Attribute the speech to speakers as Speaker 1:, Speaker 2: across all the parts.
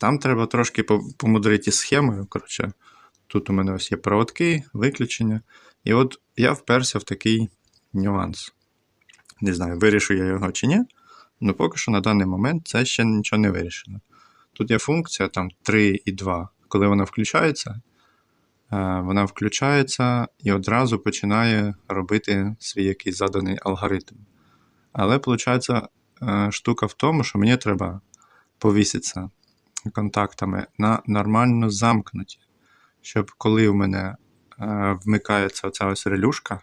Speaker 1: Там треба трошки помудрити схемою. Коротше, тут у мене ось є проводки, виключення. І от я вперся в такий нюанс. Не знаю, вирішу я його чи ні. Ну, поки що на даний момент це ще нічого не вирішено. Тут є функція там 3 і 2. Коли вона включається, е, вона включається і одразу починає робити свій якийсь заданий алгоритм. Але виходить, штука в тому, що мені треба повіситися контактами на нормально замкнуті, щоб коли в мене е, вмикається оця ось релюшка,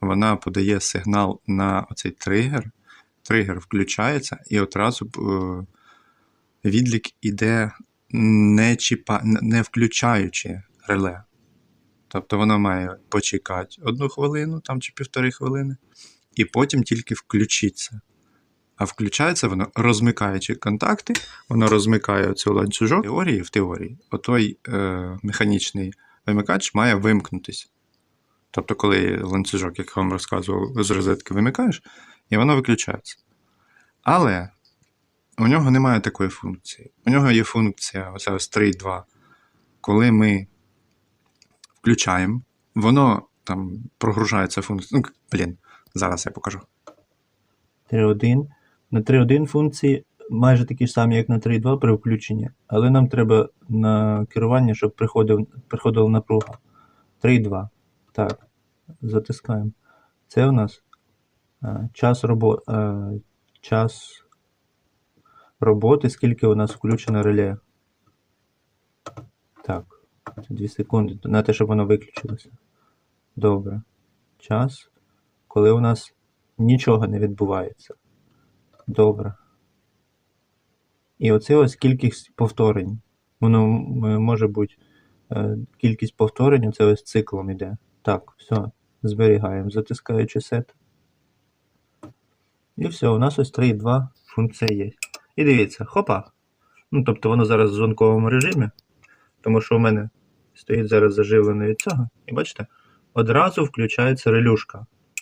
Speaker 1: вона подає сигнал на оцей тригер, тригер включається і одразу е, відлік іде не, чіпа, не включаючи реле. Тобто воно має почекати одну хвилину там, чи півтори хвилини, і потім тільки включиться. А включається воно, розмикаючи контакти, воно розмикає цю ланцюжок. Теорії, в теорії, отой е, механічний вимикач має вимкнутися. Тобто, коли ланцюжок, як я вам розказував, з розетки вимикаєш, і воно виключається. Але у нього немає такої функції. У нього є функція оця ось 3.2. Коли ми включаємо, воно там прогружається функція. Ну, блін, зараз я покажу.
Speaker 2: 3.1. На 3.1 функції майже такі ж самі, як на 3.2 при включенні, але нам треба на керування, щоб приходив, приходила напруга. 3.2. Так, затискаємо. Це у нас е, час, робо, е, час роботи, скільки у нас включено реле. Так, 2 секунди на те, щоб воно виключилося. Добре. Час, коли у нас нічого не відбувається. Добре. І оце ось кількість повторень. Воно може бути е, кількість повторень, це ось циклом іде. Так, все, зберігаємо, затискаючи сет. І все, у нас ось 3.2 функція є. І дивіться, хопа. Ну, тобто воно зараз в звонковому режимі, тому що у мене стоїть зараз заживлено від цього. І бачите, одразу включається релюшка.